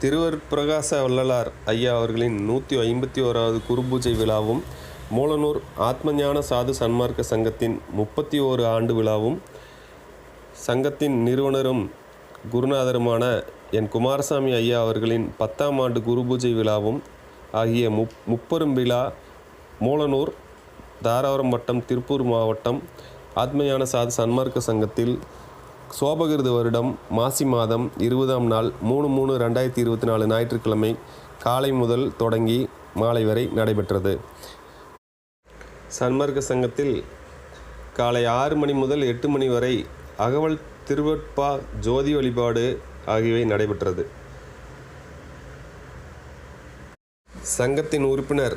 திருவருட்பிரகாச வள்ளலார் ஐயா அவர்களின் நூற்றி ஐம்பத்தி ஓராவது குருபூஜை விழாவும் மூலனூர் ஆத்மஞான சாது சன்மார்க்க சங்கத்தின் முப்பத்தி ஓரு ஆண்டு விழாவும் சங்கத்தின் நிறுவனரும் குருநாதருமான என் குமாரசாமி ஐயா அவர்களின் பத்தாம் ஆண்டு குருபூஜை விழாவும் ஆகிய முப் முப்பெரும் விழா மூலனூர் தாராபுரம் வட்டம் திருப்பூர் மாவட்டம் ஆத்மயான சாது சன்மார்க்க சங்கத்தில் சோபகிருது வருடம் மாசி மாதம் இருபதாம் நாள் மூணு மூணு ரெண்டாயிரத்தி இருபத்தி நாலு ஞாயிற்றுக்கிழமை காலை முதல் தொடங்கி மாலை வரை நடைபெற்றது. சன்மார்க்க சங்கத்தில் காலை ஆறு மணி முதல் எட்டு மணி வரை அகவல் திருவட்பா ஜோதி வழிபாடு ஆகியவை நடைபெற்றது. சங்கத்தின் உறுப்பினர்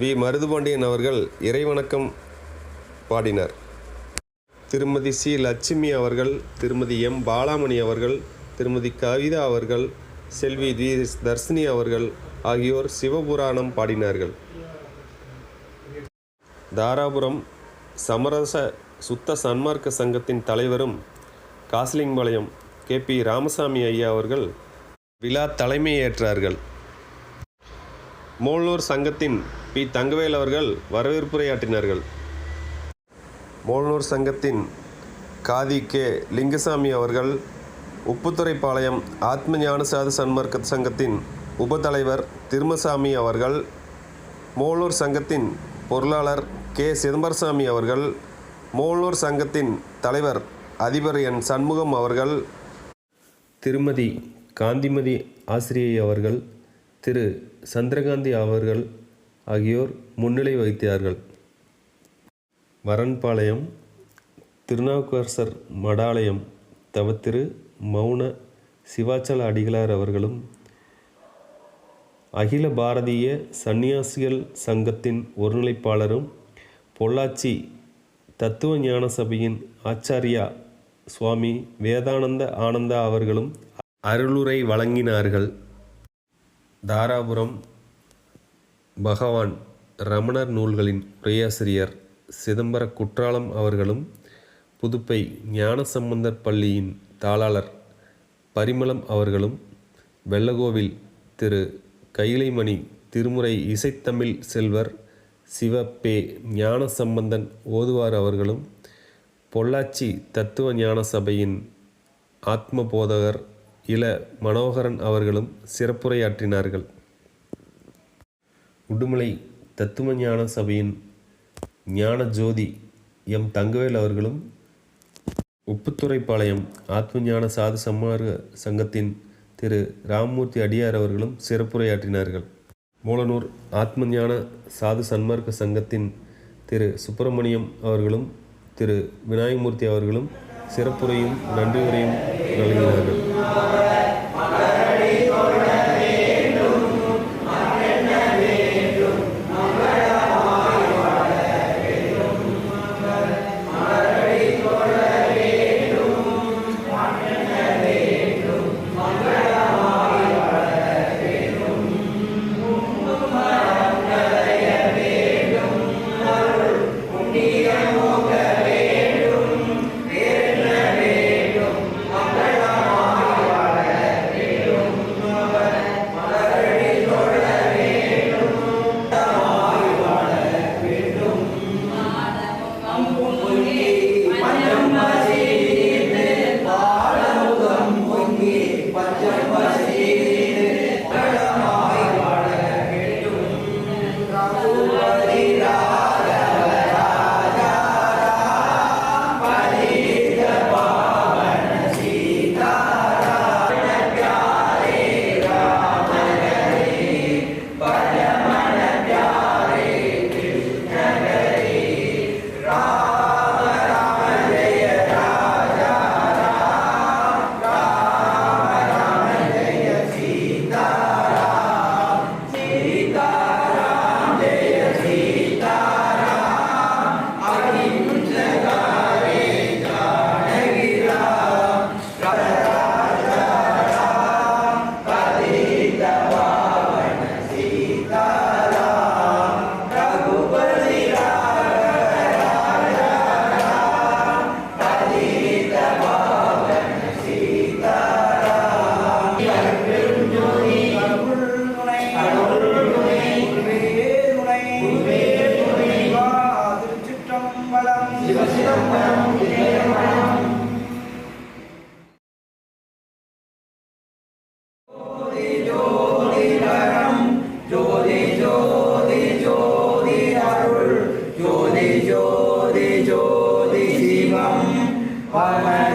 வி. மருதுபாண்டியன் அவர்கள் இறைவணக்கம் பாடினர். திருமதி சி. லட்சுமி அவர்கள் திருமதி எம். பாலாமணி அவர்கள் திருமதி கவிதா அவர்கள் செல்வி தி தர்ஷினி அவர்கள் ஆகியோர் சிவபுராணம் பாடினார்கள். தாராபுரம் சமரச சுத்த சன்மார்க்க சங்கத்தின் தலைவரும் காசிலிங்கபாளையம் கே. பி. ராமசாமி ஐயா அவர்கள் விழா தலைமையேற்றார்கள். மோலூர் சங்கத்தின் பி. தங்கவேல் அவர்கள் வரவேற்புரையாற்றினார்கள். மோனூர் சங்கத்தின் காதி கே. லிங்கசாமி அவர்கள் உப்புத்துறைப்பாளையம் ஆத்ம ஞானசாது சன்மார்க்க சங்கத்தின் உபதலைவர் திருமசாமி அவர்கள் மோலூர் சங்கத்தின் பொருளாளர் கே. சிதம்பரசாமி அவர்கள் மோலூர் சங்கத்தின் தலைவர் அதிபர் என். சண்முகம் அவர்கள் திருமதி காந்திமதி ஆசிரியை அவர்கள் திரு. சந்திரகாந்தி அவர்கள் ஆகியோர் முன்னிலை வகித்தார்கள். வரன்பாளையம் திருநாவுக்கரசர் மடாலயம் தவத்திரு மௌன சிவாச்சல அடிகளார் அவர்களும் அகில பாரதிய சந்நியாசிகள் சங்கத்தின் ஒருநிலைப்பாளரும் பொள்ளாச்சி தத்துவ ஞான சபையின் ஆச்சாரியா சுவாமி வேதானந்த ஆனந்தா அவர்களும் அருளுரை வழங்கினார்கள். தாராபுரம் பகவான் ரமணர் நூல்களின் உரையாசிரியர் சிதம்பர குற்றாலம் அவர்களும் புதுப்பை ஞானசம்பந்தர் பள்ளியின் தாளாளர் பரிமளம் அவர்களும் வெள்ளகோவில் திரு கைலைமணி திருமுறை இசைத்தமிழ் செல்வர் சிவ பே ஞானசம்பந்தன் ஓதுவார் அவர்களும் பொள்ளாச்சி தத்துவ ஞான சபையின் ஆத்ம போதகர் இள மனோகரன் அவர்களும் சிறப்புரையாற்றினார்கள். உடுமலை தத்துவ ஞான சபையின் ஞான ஜோதி எம். தங்கவேல் அவர்களும் உப்புத்துறைப்பாளையம் ஆத்ம ஞான சாது சம்மார்க சங்கத்தின் திரு. ராமமூர்த்தி அடியார் அவர்களும் சிறப்புரையாற்றினார்கள். மூலனூர் ஆத்ம ஞான சாது சன்மார்க்க சங்கத்தின் திரு. சுப்பிரமணியம் அவர்களும் திரு. விநாயகமூர்த்தி அவர்களும் சிறப்புரையும் நன்றியுரையும் வழங்கினார்கள். ஜோதி ஜோதி சிவம் பரம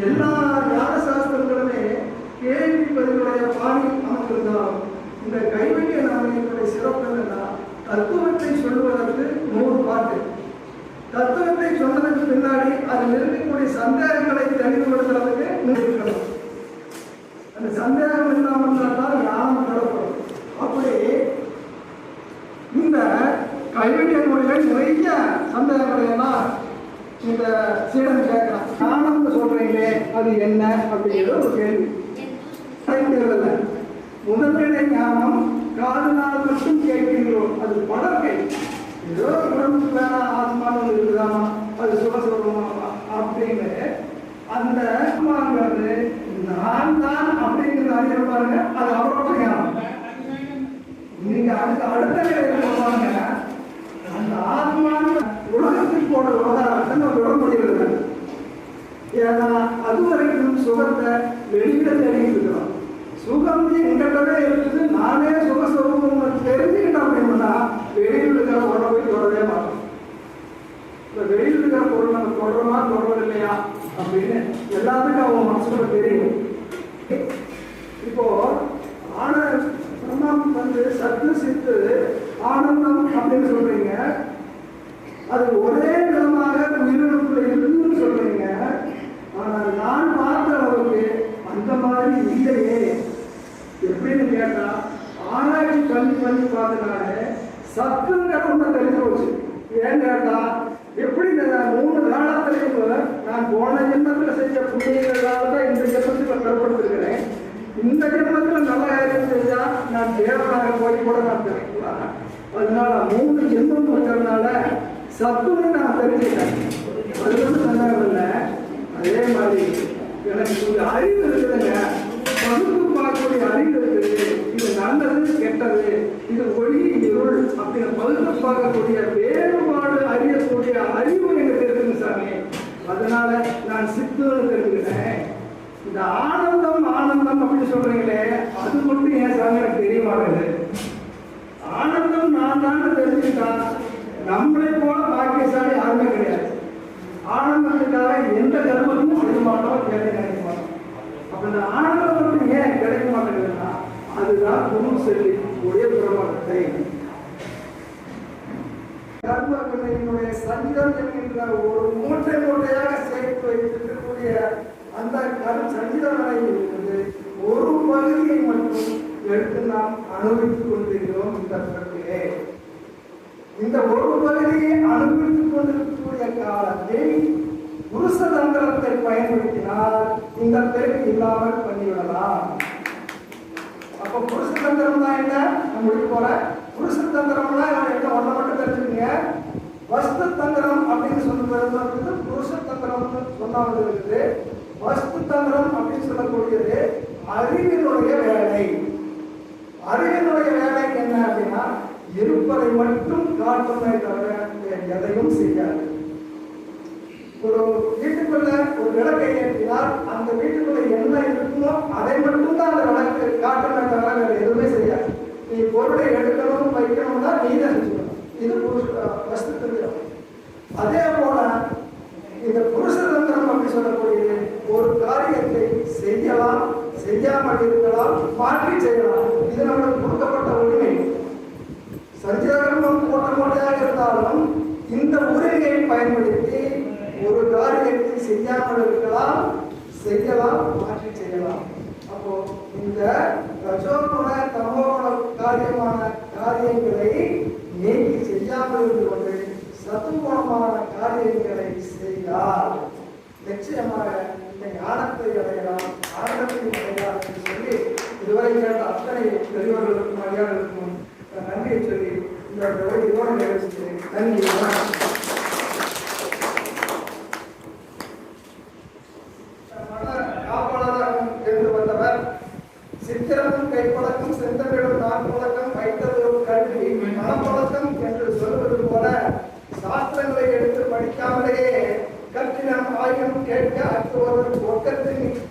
எல்லா ஞான சாஸ்திரங்களுமே கேள்வி பதிலுடைய பாணி அமைந்திருந்தாலும் இந்த கைவல்ய நாணயத்துடைய சிறப்பு என்னன்னா தத்துவத்தை சொல்வதற்கு நூறு பாட்டு. தத்துவத்தை சொன்னதுக்கு பின்னாடி அதில் இருக்கக்கூடிய சந்தேக தெளிவுபடுத்துறதுக்கு இருக்கணும் அந்த சந்தேகம் இல்லாமல் இருந்தால் ஞானம் பெறப்படும் அப்படி இந்த கைவிடிய நூலில் நிறைய சந்தேகங்களை எல்லாம் இந்த சீடன் கேட்கிறான் ஞானம்னு சொல்றீங்களே அது என்ன அப்படிங்கிற ஒரு கேள்வி கேட்கிறதில்ல முதல்நிலை ஞானம் காதுனால் மட்டும் கேட்கின்றோம் அது படற்கை ஏதோ உடம்பு வேணா ஆத்மான்னு இருக்குதாமா? அது சுகசுகமாமா அப்படின்னு அந்த ஆத்மாங்கிறது நான் தான் அப்படிங்கிறது அறிகிற பாருங்க. அது அவரோட ஞானம். நீங்க அடுத்த அடுத்த நிலையில சொல்லுவாங்க அந்த ஆத்மான உலகத்துக்கு போட விவகாரத்தை நம்ம விட முடியல ஏன்னா அது வரைக்கும் சுகத்தை வெளியில தேடிட்டு இருக்கிறோம். சுகம் எங்கிட்டவே இருக்குது. நானே சுகஸ்வரூபம் தெரிஞ்சுக்கிட்டேன் அப்படின்னா வெளியில் இருக்கிற பொருளை போய் தொடவே மாட்டோம். இந்த வெளியில் இருக்கிற பொருள் நம்ம தொடரமா தொடர்றது இல்லையா அப்படின்னு எல்லாத்துக்கும் அவங்க மனசுக்குள்ள தெரியும். இப்போ ஆன பிரம்மம் வந்து சத்து சித்து ஆனந்தம் அப்படின்னு சொல்றீங்க. அது ஒரே விதமாக உயிரிழப்புல இருக்குன்னு சொல்றீங்க. ஆனால் நான் பார்த்த அளவுக்கு அந்த மாதிரி இல்லையே. பண்ணி பார்த்தனால சத்துங்கிற ஒன்று தெரிஞ்சு போச்சு. ஏன் கேட்டா எப்படி இந்த மூணு காலத்திலையும் நான் போன ஜென்மத்தில் செஞ்ச புண்ணியங்களால தான் இந்த ஜென்மத்தில் கருப்படுத்திருக்கிறேன் இந்த ஜென்மத்தில் நல்ல காரியம் செஞ்சா நான் தேவனாக போய் கூட நான் தெரிவிக்கலாம் அதனால மூணு ஜென்மம் இருக்கிறதுனால சத்துன்னு நான் தெரிஞ்சுட்டேன் அது வந்து சந்தேகம் இல்லை. அதே மாதிரி எனக்கு ஒரு அறிவு இருக்குதுங்க টাকা কোটি টাকা கர்மக்கண்ணையினுடைய சங்கம் என்கின்ற ஒரு மூட்டை மூட்டையாக சேர்த்து வைத்திருக்கக்கூடிய அந்த கரு சஞ்சிதமனை என்பது ஒரு பகுதியை மட்டும் எடுத்து நாம் அனுபவித்துக் கொண்டிருக்கிறோம் இந்த பிறப்பிலே இந்த ஒரு பகுதியை அனுபவித்துக் கொண்டிருக்கக்கூடிய காலத்தில் புருஷ தந்திரத்தை பயன்படுத்தினால் இந்த பிறகு இல்லாமல் பண்ணிவிடலாம். அப்ப புருஷ தந்திரம் தான் என்ன நான் போற புருஷ தந்திரம்னா என்ன ஒன்றை மட்டும் தெரிஞ்சுக்கங்க? வஸ்து தந்திரம் அப்படின்னு சொல்லுறது புருஷ தந்திரம்னு சொன்னாவது இருக்குது. வஸ்து தந்திரம் அப்படின்னு சொல்லக்கூடியது அறிவினுடைய வேலை. அறிவினுடைய வேலை என்ன அப்படின்னா இருப்பதை மட்டும் காட்டுமே தவிர எதையும் செய்யாது. ஒரு வீட்டுக்குள்ள ஒரு விளக்கை ஏற்றினால் அந்த வீட்டுக்குள்ள என்ன இருக்குமோ அதை மட்டும் தான் அந்த விளக்கு காட்டுமே தவிர வேற எதுவுமே செய்யாது நீ பொருளை எடுக்கணும் வைக்கணும்னா நீ தான் செஞ்சுக்கணும் இது புருஷ வஸ்து தந்திரம் அதே போல இந்த புருஷ தந்திரம் அப்படி சொல்லக்கூடியது ஒரு காரியத்தை செய்யலாம் செய்யாமல் இருக்கலாம் மாற்றி செய்யலாம். இது நம்மளுக்கு கொடுக்கப்பட்ட உரிமை. சஞ்சீவகர்மம் போட்ட போட்டதாக இருந்தாலும் இந்த உரிமையை பயன்படுத்தி ஒரு காரியத்தை செய்யாமல் இருக்கலாம் செய்யலாம் மாற்றி செய்யலாம். அப்போ இந்த நிச்சயமாக இந்த ஞானத்தை அடையலாம் ஆனந்தத்தை அடையலாம் என்று சொல்லி இதுவரை கேட்ட அத்தனை பெரியவர்களுக்கும் மரியாதைகளுக்கும் நன்றியை சொல்லி இந்த உரை இதோடு நிறைவேற்றுகிறேன் நன்றி हेड क्या आपको करते नहीं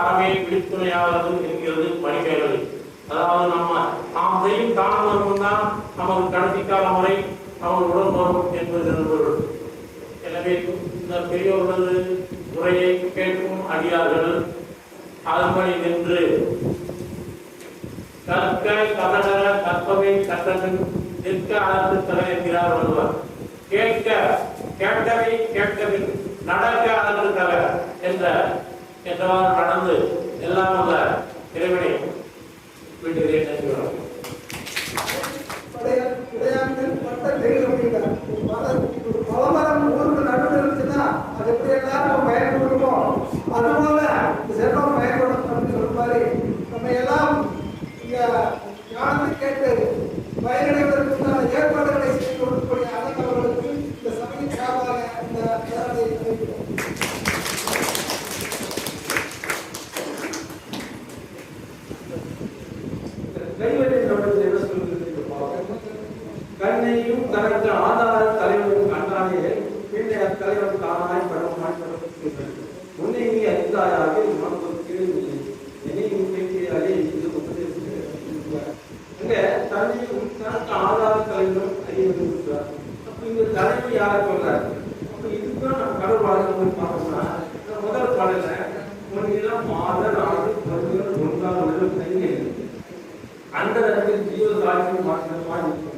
அறமே விழித்துணையாகிறது என்கிறது மணிமேலை அதாவது நம்ம நாம் செய்யும் தான தர்மம் தான் நமது கடைசி காலம் வரை நமக்கு உடல் வரும் என்பது பொருள் எனவே இந்த பெரியோர்களது உரையை கேட்கும் அடியார்கள் அதன்படி நின்று கற்க கதகர கற்பவை கற்றபின் நிற்க அழைத்து தர என்கிறார் வள்ளுவர் கேட்க கேட்டவை கேட்டபின் நடக்க அழைத்து தகவல் என்ற என்றவாறு நடந்து எல்லாம் உள்ள இறைவனை விட்டுகிறேன் நன்றி உடைய இவர் தலைமை யாரை சொல்றாரு அப்போ இதுதான் நம்ம கடவுள் வாழ்க்கை முதல் பாடல மனிதெல்லாம் மாதர் ஆண்டு பொருள்கள் அந்த நேரத்தில் ஜீவ சாட்சி மாற்றமா மாதிரி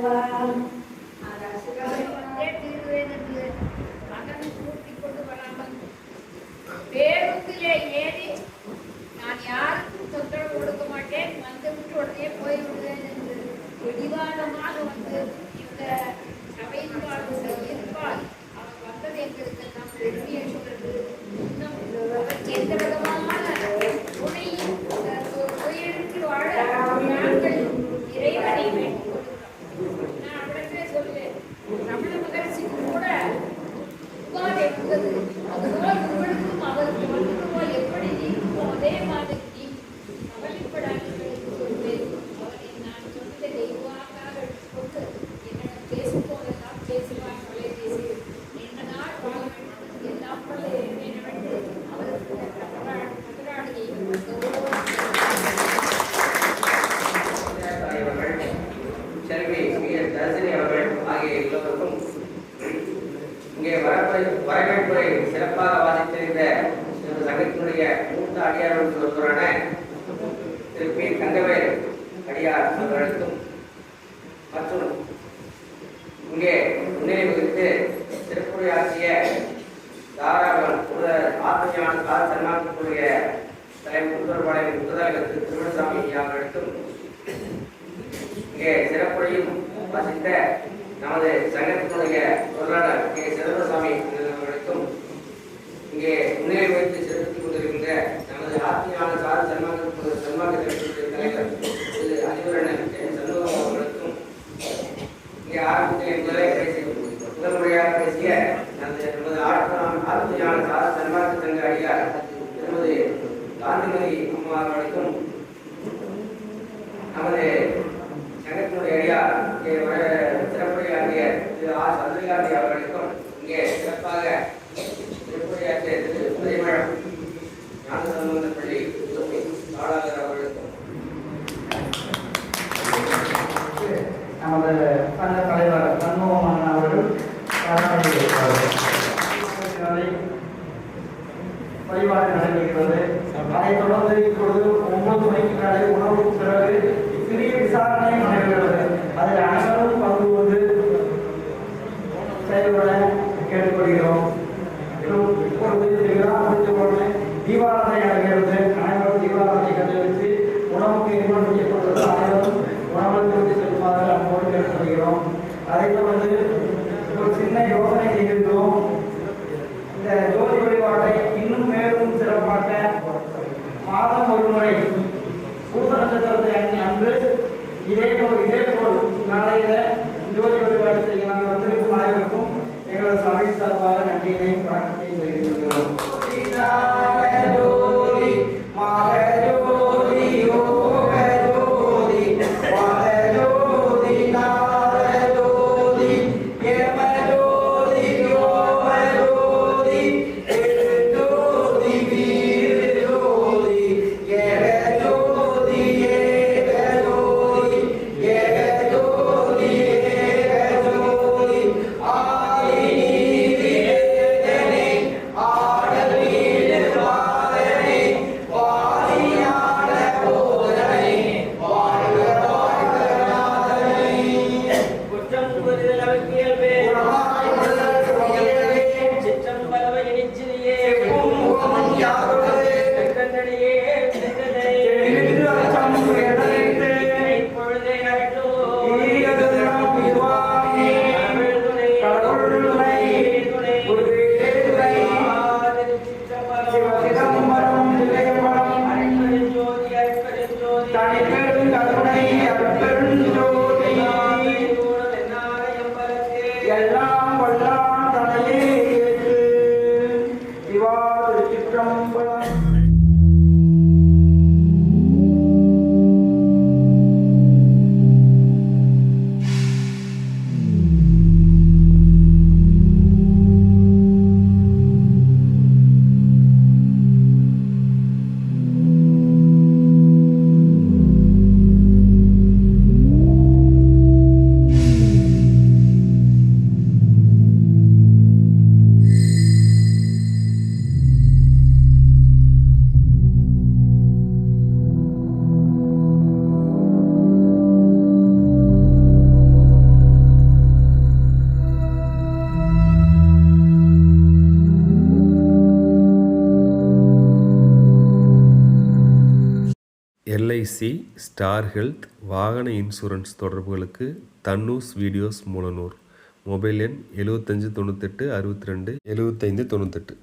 vai. சித்த நமது சங்கத்துக்கு எல்லாருடைய அவர்களுக்கும் இங்கே சிறப்பாக அழைப்பது ஒரு சின்ன யோசனை செய்திருந்தோம் இந்த ஜோதி வழிபாட்டை இன்னும் மேலும் சிறப்பாக மாதம் ஒரு முறை பூச நட்சத்திரத்தை அன்று இதே போல் இதே போல் நாளையில ஸ்டார் ஹெல்த் வாகன இன்சூரன்ஸ் தொடர்புகளுக்கு தன்னூஸ் வீடியோஸ் மூலனூர் மொபைல் எண் எழுவத்தஞ்சு தொண்ணூத்தெட்டு அறுபத்தி ரெண்டு எழுவத்தைந்து தொண்ணூத்தெட்டு.